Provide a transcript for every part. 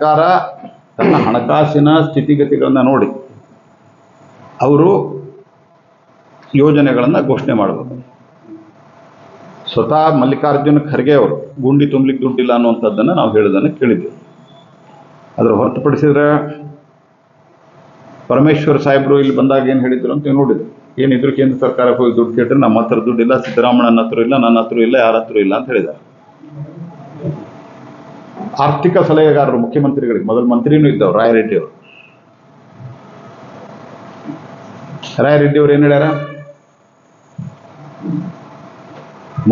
ಸರ್ಕಾರ ತನ್ನ ಹಣಕಾಸಿನ ಸ್ಥಿತಿಗತಿಗಳನ್ನು ನೋಡಿ ಅವರು ಯೋಜನೆಗಳನ್ನು ಘೋಷಣೆ ಮಾಡಬೇಕು. ಸ್ವತಃ ಮಲ್ಲಿಕಾರ್ಜುನ ಖರ್ಗೆ ಅವರು ಗುಂಡಿ ತುಂಬಲಿಕ್ಕೆ ದುಡ್ಡಿಲ್ಲ ಅನ್ನುವಂಥದ್ದನ್ನು ನಾವು ಹೇಳೋದನ್ನು ಕೇಳಿದ್ದೆವು ಅದರ ಹೊರತುಪಡಿಸಿದ್ರೆ ಪರಮೇಶ್ವರ್ ಸಾಹೇಬರು ಇಲ್ಲಿ ಬಂದಾಗ ಏನು ಹೇಳಿದ್ರು ಅಂತ ನೋಡಿದ್ರು ಏನಿದ್ರು ಕೇಂದ್ರ ಸರ್ಕಾರಕ್ಕೆ ಹೋಗಿ ದುಡ್ಡು ಕೇಳಿದ್ರೆ ನಮ್ಮ ಹತ್ರ ದುಡ್ಡಿಲ್ಲ ಸಿದ್ದರಾಮಣ್ಣನ ಹತ್ರ ಇಲ್ಲ, ನನ್ನ ಹತ್ರ ಇಲ್ಲ, ಯಾರ ಹತ್ರ ಇಲ್ಲ ಅಂತ ಹೇಳಿದ್ದಾರೆ. ಆರ್ಥಿಕ ಸಲಹೆಗಾರರು, ಮುಖ್ಯಮಂತ್ರಿಗಳಿಗೆ, ಮೊದಲು ಮಂತ್ರಿನೂ ಇದ್ದವ್ರು ರಾಯರೆಡ್ಡಿ ಅವರು. ರಾಯರೆಡ್ಡಿ ಅವ್ರು ಏನು ಹೇಳ್ಯಾರ?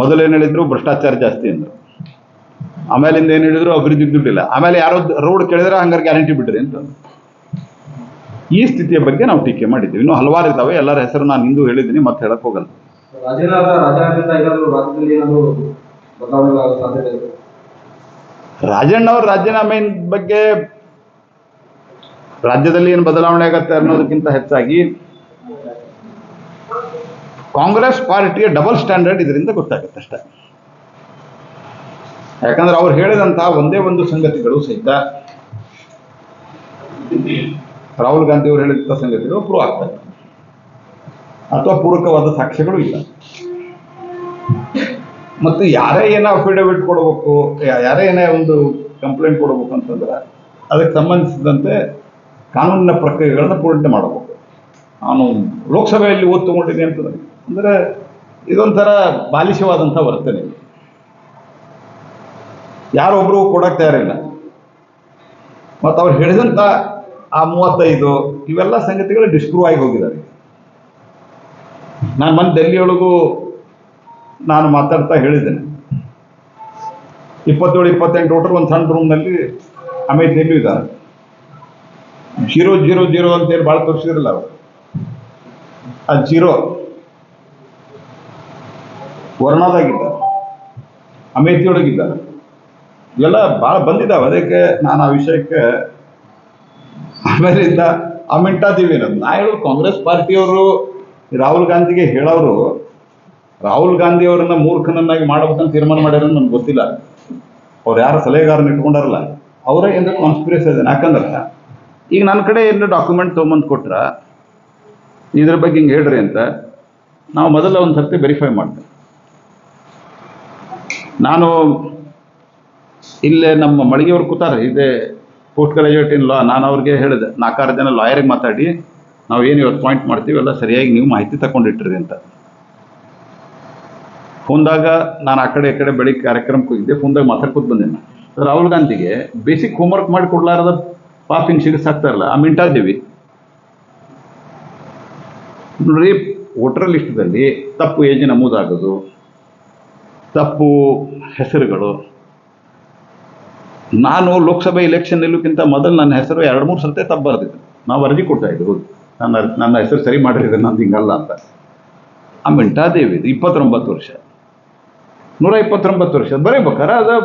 ಮೊದಲು ಏನು ಹೇಳಿದ್ರು? ಭ್ರಷ್ಟಾಚಾರ ಜಾಸ್ತಿ ಅಂದ್ರು. ಆಮೇಲಿಂದ ಏನು ಹೇಳಿದ್ರು? ಅಭಿವೃದ್ಧಿ ದುಡ್ಡಿಲ್ಲ. ಆಮೇಲೆ ಯಾರೋ ರೋಡ್ ಕೇಳಿದ್ರೆ ಹಂಗಾರೆ ಗ್ಯಾರಂಟಿ ಬಿಡ್ರಿ ಅಂತ. ಈ ಸ್ಥಿತಿಯ ಬಗ್ಗೆ ನಾವು ಟೀಕೆ ಮಾಡಿದ್ದೀವಿ. ಇನ್ನು ಹಲವಾರು ಇದ್ದಾವೆ ಎಲ್ಲರ ಹೆಸರು ನಾನು ಹಿಂದೂ ಹೇಳಿದ್ದೀನಿ ಮತ್ತೆ ಹೇಳಕ್ ಹೋಗಲ್ಲ. ರಾಜಣ್ಣ ಅವ್ರ ರಾಜೀನಾಮೆ ಬಗ್ಗೆ ರಾಜ್ಯದಲ್ಲಿ ಏನು ಬದಲಾವಣೆ ಆಗತ್ತೆ ಅನ್ನೋದಕ್ಕಿಂತ ಹೆಚ್ಚಾಗಿ ಕಾಂಗ್ರೆಸ್ ಪಾರ್ಟಿಯ ಡಬಲ್ ಸ್ಟ್ಯಾಂಡರ್ಡ್ ಇದರಿಂದ ಗೊತ್ತಾಗುತ್ತೆ ಅಷ್ಟೇ. ಯಾಕಂದ್ರೆ ಅವ್ರು ಹೇಳಿದಂತಹ ಒಂದೇ ಒಂದು ಸಂಗತಿಗಳು ಸಹಿತ ರಾಹುಲ್ ಗಾಂಧಿ ಅವರು ಹೇಳಿದಂಥ ಸಂಗತಿಗಳು ಪ್ರೂವ್ ಆಗ್ತವೆ. ಅಥವಾ ಪೂರಕವಾದ ಸಾಕ್ಷ್ಯಗಳು ಇಲ್ಲ. ಮತ್ತು ಯಾರೇ ಏನೋ ಅಫಿಡವಿಟ್ ಕೊಡಬೇಕು ಯಾರೇ ಏನೇ ಒಂದು ಕಂಪ್ಲೇಂಟ್ ಕೊಡಬೇಕು ಅಂತಂದ್ರೆ ಅದಕ್ಕೆ ಸಂಬಂಧಿಸಿದಂತೆ ಕಾನೂನಿನ ಪ್ರಕ್ರಿಯೆಗಳನ್ನ ಪೂರ್ಣತೆ ಮಾಡಬೇಕು. ನಾನು ಲೋಕಸಭೆಯಲ್ಲಿ ಓದ್ ತೊಗೊಂಡಿದ್ದೀನಿ ಅಂತಂದ್ರೆ, ಅಂದರೆ ಇದೊಂಥರ ಬಾಲಿಶವಾದಂಥ ವರ್ತನೆ ಯಾರೊಬ್ಬರು ಕೊಡಕ್ಕೆ ತಯಾರಿಲ್ಲ. ಮತ್ತು ಅವ್ರು ಹೇಳಿದಂಥ ಆ ಮೂವತ್ತೈದು, ಇವೆಲ್ಲ ಸಂಗತಿಗಳು ಡಿಸ್ಪ್ರೂವ್ ಆಗಿ ಹೋಗಿದ್ದಾರೆ ನಾನು ಮೊನ್ನೆ ಡೆಲ್ಲಿಯೊಳಗೂ ನಾನು ಮಾತಾಡ್ತಾ ಹೇಳಿದ್ದೇನೆ. ಇಪ್ಪತ್ತೇಳು ಇಪ್ಪತ್ತೆಂಟು ವೋಟರ್ ಒಂದು ಸಣ್ಣ ರೂಮ್ನಲ್ಲಿ ಅಮೇಥಿಯಲ್ಲೂ ಇದ್ದಾರೆ. ಜೀರೋ ಜೀರೋ ಜೀರೋ ಅಂತೇಳಿ ಭಾಳ ತೋರಿಸಿದ್ರಲ್ಲ ಅವರು. ಆ ಜೀರೋ. ವರ್ಣದಾಗಿದ್ದಾರೆ. ಅಮೇಥಿಯೊಳಗಿದ್ದಾರೆ. ಇವೆಲ್ಲ ಭಾಳ ಬಂದಿದ್ದಾವೆ. ಅದಕ್ಕೆ ನಾನು ಆ ವಿಷಯಕ್ಕೆ ಆಮೇಲಿಂದ ಅಮೆಂಟಾದೀವಿ ನಾ ಹೇಳೋದು ಕಾಂಗ್ರೆಸ್ ಪಾರ್ಟಿಯವರು ರಾಹುಲ್ ಗಾಂಧಿಗೆ ಹೇಳೋರು ರಾಹುಲ್ ಗಾಂಧಿ ಅವರನ್ನ ಮೂರ್ಖನನ್ನಾಗಿ ಮಾಡ್ಬೇಕಂತ ತೀರ್ಮಾನ ಮಾಡ್ಯಾರ ನನ್ಗೆ ಗೊತ್ತಿಲ್ಲ. ಅವ್ರು ಯಾರು ಸಲಹೆಗಾರನ ಇಟ್ಕೊಂಡಾರಲ್ಲ, ಅವರೇ ಏನು ಕಾನ್ಸ್ಪಿರೇಸ್ ಇದೆ. ಯಾಕಂದ್ರೆ, ಈಗ ನನ್ನ ಕಡೆ ಏನು ಡಾಕ್ಯುಮೆಂಟ್ ತೊಗೊಂಬಂದು ಕೊಟ್ರ, ಇದ್ರ ಬಗ್ಗೆ ಹಿಂಗೆ ಹೇಳ್ರಿ ಅಂತ, ನಾವು ಮೊದಲ ಒಂದು ಸರ್ತಿ ವೆರಿಫೈ ಮಾಡ್ತೇವೆ. ನಾನು ಇಲ್ಲೇ ನಮ್ಮ ಮಳಿಗೆಯವ್ರು ಕೂತಾರೆ, ಇದೇ ಪೋಸ್ಟ್ ಗ್ರಾಜುಯೇಟ್ ಇನ್ ಲಾ, ನಾನು ಅವ್ರಿಗೆ ಹೇಳಿದೆ, ನಾಲ್ಕಾರು ಜನ ಲಾಯರಿಗೆ ಮಾತಾಡಿ, ನಾವು ಏನು ಇವತ್ತು ಪಾಯಿಂಟ್ ಮಾಡ್ತೀವಿ, ಎಲ್ಲ ಸರಿಯಾಗಿ ನೀವು ಮಾಹಿತಿ ತಗೊಂಡಿಟ್ರಿ ಅಂತ. ಫೋನ್ದಾಗ ನಾನು ಆ ಕಡೆ ಈ ಕಡೆ ಬೆಳಿಗ್ಗೆ ಕಾರ್ಯಕ್ರಮಕ್ಕೆ ಹೋಗಿದ್ದೆ, ಫೋನ್ದಾಗ ಮಾತಾಡ್ಕೊತ ಬಂದೆ ರಾಹುಲ್ ಗಾಂಧಿಗೆ ಬೇಸಿಕ್ ಹೋಮ್ವರ್ಕ್ ಮಾಡಿ ಕೊಡ್ಲಾರದ ಪಾಪ ಹಿಂಗೆ ಇರಲ್ಲ, ಆ ಮಿಂಟಾದ್ದೀವಿ ನೋಡ್ರಿ ವೋಟರ್ ಲಿಸ್ಟ್ದಲ್ಲಿ ತಪ್ಪು ಏಜ್ ನಮೂದಾಗೋದು, ತಪ್ಪು ಹೆಸರುಗಳು. ನಾನು ಲೋಕಸಭೆ ಎಲೆಕ್ಷನ್ ನಿಲ್ಲೋಕ್ಕಿಂತ ಮೊದಲು ನನ್ನ ಹೆಸರು ಎರಡು ಮೂರು ಸರ್ತೆ ತಪ್ಪು ಬರ್ದಿದ್ದೆ ನಾವು ಅರ್ಜಿ ಕೊಡ್ತಾ ಇದ್ದೆ ನನ್ನ ನನ್ನ ಹೆಸರು ಸರಿ ಮಾಡಿದ್ರೆ ನಂದು ಹಿಂಗಲ್ಲ ಅಂತ. ಆ ಮಿಂಟಾದೇವಿ ಇಪ್ಪತ್ತೊಂಬತ್ತು ವರ್ಷ. ನೂರ ಇಪ್ಪತ್ತೊಂಬತ್ತು ವರ್ಷ ಬರೀಬೇಕಾರೆ ಅದು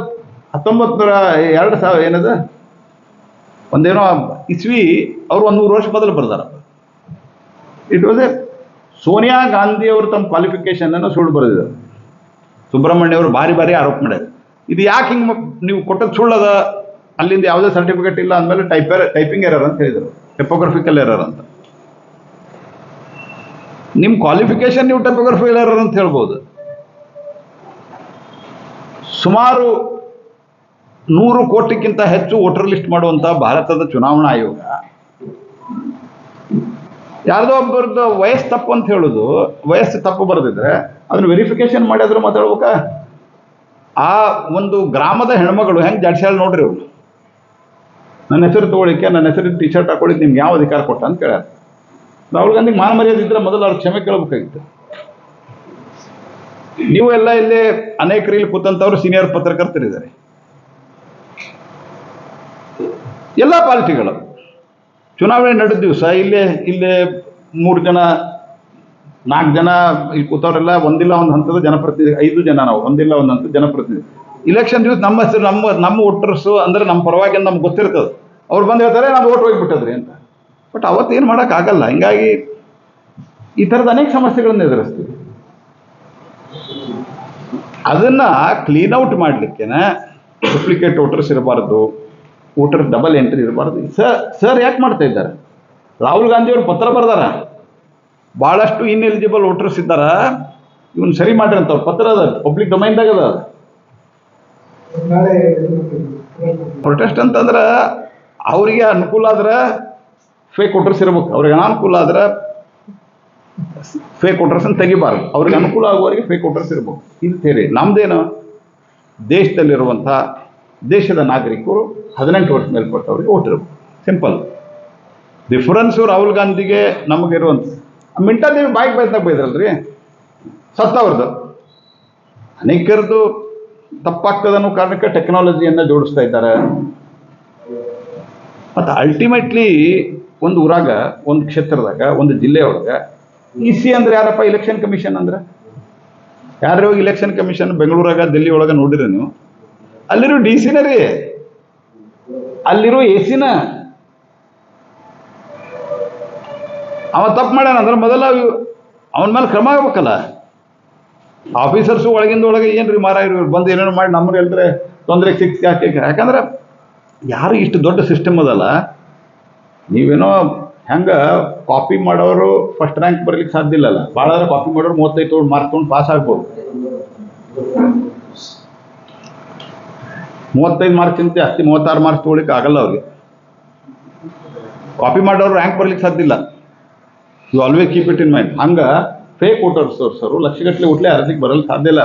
ಹತ್ತೊಂಬತ್ತು ನೂರ ಎರಡು ಸಾವಿರ ಏನದ? ಒಂದೇನೋ ಇಸ್ವಿ ಅವರು ಒಂದು ನೂರು ವರ್ಷ ಮೊದಲು ಬರ್ದಾರ. It was a Sonia Gandhi ಅವರು ತಮ್ಮ ಕ್ವಾಲಿಫಿಕೇಶನ್ ಅನ್ನು ಸುಳ್ಳು ಬರೆದಿದ್ದಾರೆ ಸುಬ್ರಹ್ಮಣ್ಯ ಅವರು ಭಾರಿ ಭಾರಿ ಆರೋಪ ಮಾಡ್ಯಾರ ಇದು ಯಾಕೆ ಹಿಂಗೆ ನೀವು ಕೊಟ್ಟದ್ದು ಸುಳ್ಳದ ಅಲ್ಲಿಂದ ಯಾವುದೇ ಸರ್ಟಿಫಿಕೇಟ್ ಇಲ್ಲ ಅಂದಮೇಲೆ ಟೈಪರ್ ಟೈಪಿಂಗ್ ಎರರ್ ಅಂತ ಹೇಳಿದರು. ಟೆಪೋಗ್ರಫಿಕಲ್ ಎರರ್ ಅಂತ. ನಿಮ್ಮ ಕ್ವಾಲಿಫಿಕೇಶನ್ ನೀವು ಟೆಪೋಗ್ರಫಿಕಲ್ ಎರರ್ ಅಂತ ಹೇಳ್ಬೋದು. ಸುಮಾರು ನೂರು ಕೋಟಿಗಿಂತ ಹೆಚ್ಚು ವೋಟರ್ ಲಿಸ್ಟ್ ಮಾಡುವಂಥ ಭಾರತದ ಚುನಾವಣಾ ಆಯೋಗ. ಯಾರ್ದೋ ಒಬ್ಬರದ್ದು ವಯಸ್ಸು ತಪ್ಪು ಅಂತ ಹೇಳೋದು, ವಯಸ್ಸು ತಪ್ಪು ಬರೆದಿದ್ರೆ ಅದನ್ನ ವೆರಿಫಿಕೇಶನ್ ಮಾಡಿದ್ರೆ ಮಾತಾಡ್ಬೇಕಾ? ಆ ಒಂದು ಗ್ರಾಮದ ಹೆಣ್ಮಗಳು, ಹೆಂಗೆ ಜಡ್ಸ್ಯಾಳ ನೋಡ್ರಿ ಅವ್ರು ನನ್ನ ಹೆಸರು ತಗೊಳ್ಳಿಕ್ಕೆ, ನನ್ನ ಹೆಸರು ಟಿ ಶರ್ಟ್ ಹಾಕೊಳ್ಳಿಕ್ಕೆ ನಿಮ್ಗೆ ಯಾವ ಅಧಿಕಾರ ಕೊಟ್ಟ ಅಂತ ಕೇಳ್ಯಾರ. ರಾಹುಲ್ ಗಾಂಧಿಗೆ ಮಾನ ಮರ್ಯಾದೆ ಇದ್ರೆ ಮೊದಲು ಅವ್ರ ಕ್ಷಮೆ ಕೇಳಬೇಕಾಗಿತ್ತು. ನೀವು ಎಲ್ಲ ಇಲ್ಲಿ ಅನೇಕ ಇಲ್ಲಿ ಕೂತಂತವ್ರು ಸೀನಿಯರ್ ಪತ್ರಕರ್ತರಿದ್ದಾರೆ ಎಲ್ಲ ಪಾರ್ಟಿಗಳು ಚುನಾವಣೆ ನಡೆದ ದಿವಸ ಇಲ್ಲೇ ಇಲ್ಲೇ ಮೂರು ಜನ, ನಾಲ್ಕು ಜನ ಇಲ್ಲಿ ಕೂತವರೆಲ್ಲ ಒಂದಿಲ್ಲ ಒಂದು ಹಂತದ ಜನಪ್ರತಿನಿಧಿ, ಐದು ಜನ ನಾವು, ಒಂದಿಲ್ಲ ಒಂದು ಹಂತದ ಜನಪ್ರತಿನಿಧಿ. ಇಲೆಕ್ಷನ್ ದಿವಸ ನಮ್ಮ ಹೆಸರು, ನಮ್ಮ ನಮ್ಮ ವೋಟರ್ಸು ಅಂದ್ರೆ ನಮ್ಮ ಪರವಾಗಿ ನಮ್ಗೆ ಗೊತ್ತಿರ್ತದೆ. ಅವ್ರು ಬಂದು ಹೇಳ್ತಾರೆ ನಾವು ಓಟ್ ಹೋಗಿಬಿಟ್ಟದ್ರಿ ಅಂತ. ಬಟ್ ಅವತ್ತೇನು ಮಾಡೋಕ್ಕಾಗಲ್ಲ. ಹಿಂಗಾಗಿ ಈ ಥರದ ಅನೇಕ ಸಮಸ್ಯೆಗಳನ್ನು ಎದುರಿಸ್ತೀವಿ. ಅದನ್ನ ಕ್ಲೀನ್ ಔಟ್ ಮಾಡ್ಲಿಕ್ಕೆನ ಡೂಪ್ಲಿಕೇಟ್ ವೋಟರ್ಸ್ ಇರಬಾರ್ದು ವೋಟರ್ ಡಬಲ್ ಎಂಟ್ರಿ ಇರಬಾರ್ದು. ಸರ್ ಸರ್ ಯಾಕೆ ಮಾಡ್ತಾ ಇದ್ದಾರೆ? ರಾಹುಲ್ ಗಾಂಧಿ ಅವರು ಪತ್ರ ಬರ್ದಾರ. ಭಾಳಷ್ಟು ಇನ್ಎಲಿಜಿಬಲ್ ವೋಟರ್ಸ್ ಇದ್ದಾರ? ಇವನ್ ಸರಿ ಮಾಡ್ರಿ ಅಂತ ಅವ್ರ ಪತ್ರ ಅದ ಪಬ್ಲಿಕ್ ಡೊಮೈನ್ದಾಗ ಅದ. ಪ್ರೊಟೆಸ್ಟ್ ಅಂತಂದ್ರೆ ಅವರಿಗೆ ಅನುಕೂಲ ಆದ್ರೆ ಫೇಕ್ ವೋಟರ್ಸ್ ಇರ್ಬೇಕು. ಅವ್ರಿಗೆ ಅನಾನುಕೂಲ ಆದ್ರೆ ಫೇಕ್ ವೋಟರ್ಸ್ ಅಂತ ತೆಗಿಬಾರ್ದು. ಅವ್ರಿಗೆ ಅನುಕೂಲ ಆಗುವವರಿಗೆ ಫೇಕ್ ವೋಟರ್ಸ್ ಇರ್ಬೋದು. ಇದು ಥೇರಿ ನಮ್ದೇನು? ದೇಶದಲ್ಲಿರುವಂಥ ದೇಶದ ನಾಗರಿಕರು ಹದಿನೆಂಟು ವರ್ಷ ಮೇಲ್ಪಟ್ಟವ್ರಿಗೆ ವೋಟ್ ಇರ್ಬೋದು. ಸಿಂಪಲ್ ಡಿಫ್ರೆನ್ಸು ರಾಹುಲ್ ಗಾಂಧಿಗೆ ನಮಗಿರುವಂಥ ಮಿಂಟಾದೇವಿ ಬೈದಾಗ ಬೈದ್ರಲ್ರಿ? ಸತ್ತವ್ರದ್ದು ಅನೇಕರದು ತಪ್ಪಾಗ್ತದೆ ಕಾರಣಕ್ಕೆ ಟೆಕ್ನಾಲಜಿಯನ್ನು ಜೋಡಿಸ್ತಾ ಇದ್ದಾರೆ. ಮತ್ತು ಅಲ್ಟಿಮೇಟ್ಲಿ ಒಂದು ಊರಾಗ, ಒಂದು ಕ್ಷೇತ್ರದಾಗ, ಒಂದು ಜಿಲ್ಲೆಯೊಳಗೆ ಇ ಸಿ ಅಂದ್ರೆ ಯಾರಪ್ಪ ಇಲೆಕ್ಷನ್ ಕಮಿಷನ್ ಅಂದ್ರೆ? ಯಾರು ಇಲೆಕ್ಷನ್ ಕಮಿಷನ್ ಬೆಂಗಳೂರಾಗ ದಿಲ್ಲಿ ಒಳಗ ನೋಡಿರಿ ನೀವು? ಅಲ್ಲಿರೋ ಡಿ ಸಿನ ರೀ. ಅಲ್ಲಿರೋ ಎ ಸಿನ ಅವ ತಪ್ಪು ಮಾಡ್ಯಾನ ಅಂದ್ರೆ ಮೊದಲ ಅವನ ಮೇಲೆ ಕ್ರಮ ಆಗ್ಬೇಕಲ್ಲ. ಆಫೀಸರ್ಸು ಒಳಗಿಂದ ಒಳಗೆ ಏನ್ರಿ ಮಾರ ಇವ್ರು? ಬಂದು ಏನೇನು ಮಾಡಿ ನಮ್ಗೆ ಹೇಳಿದ್ರೆ ತೊಂದರೆ ಸಿಕ್ಸ್ ಯಾಕೆ ಯಾಕಂದ್ರೆ ಯಾರು ಇಷ್ಟು ದೊಡ್ಡ ಸಿಸ್ಟಮ್ ಅದಲ್ಲ. ನೀವೇನೋ ಹೆಂಗೆ ಕಾಪಿ ಮಾಡೋರು ಫಸ್ಟ್ ರ್ಯಾಂಕ್ ಬರ್ಲಿಕ್ಕೆ ಸಾಧ್ಯ ಇಲ್ಲಲ್ಲ. ಭಾಳ ಕಾಪಿ ಮಾಡೋರು ಮೂವತ್ತೈದು ತೊಗೊಂಡು ಮಾರ್ಕ್ ತೊಗೊಂಡು ಪಾಸ್ ಆಗ್ಬೋದು. ಮೂವತ್ತೈದು ಮಾರ್ಕ್ಸಿಂತ ಜಾಸ್ತಿ ಮೂವತ್ತಾರು ಮಾರ್ಕ್ಸ್ ತೊಗೊಳಿಕ್ಕೆ ಆಗಲ್ಲ ಅವ್ರಿಗೆ. ಕಾಪಿ ಮಾಡೋರು ರ್ಯಾಂಕ್ ಬರ್ಲಿಕ್ಕೆ ಸಾಧ್ಯ ಇಲ್ಲ. You always keep it in mind ಹಂಗೆ ಫೇಕ್ ವೋಟರ್ಸ್ ಸರ್, ಲಕ್ಷಗಟ್ಟಲೆ ಉಟ್ಲೆ ಅರ್ಜಿಗೆ ಬರಲು ಸಾಧ್ಯ ಇಲ್ಲ.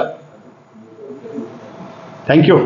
Thank you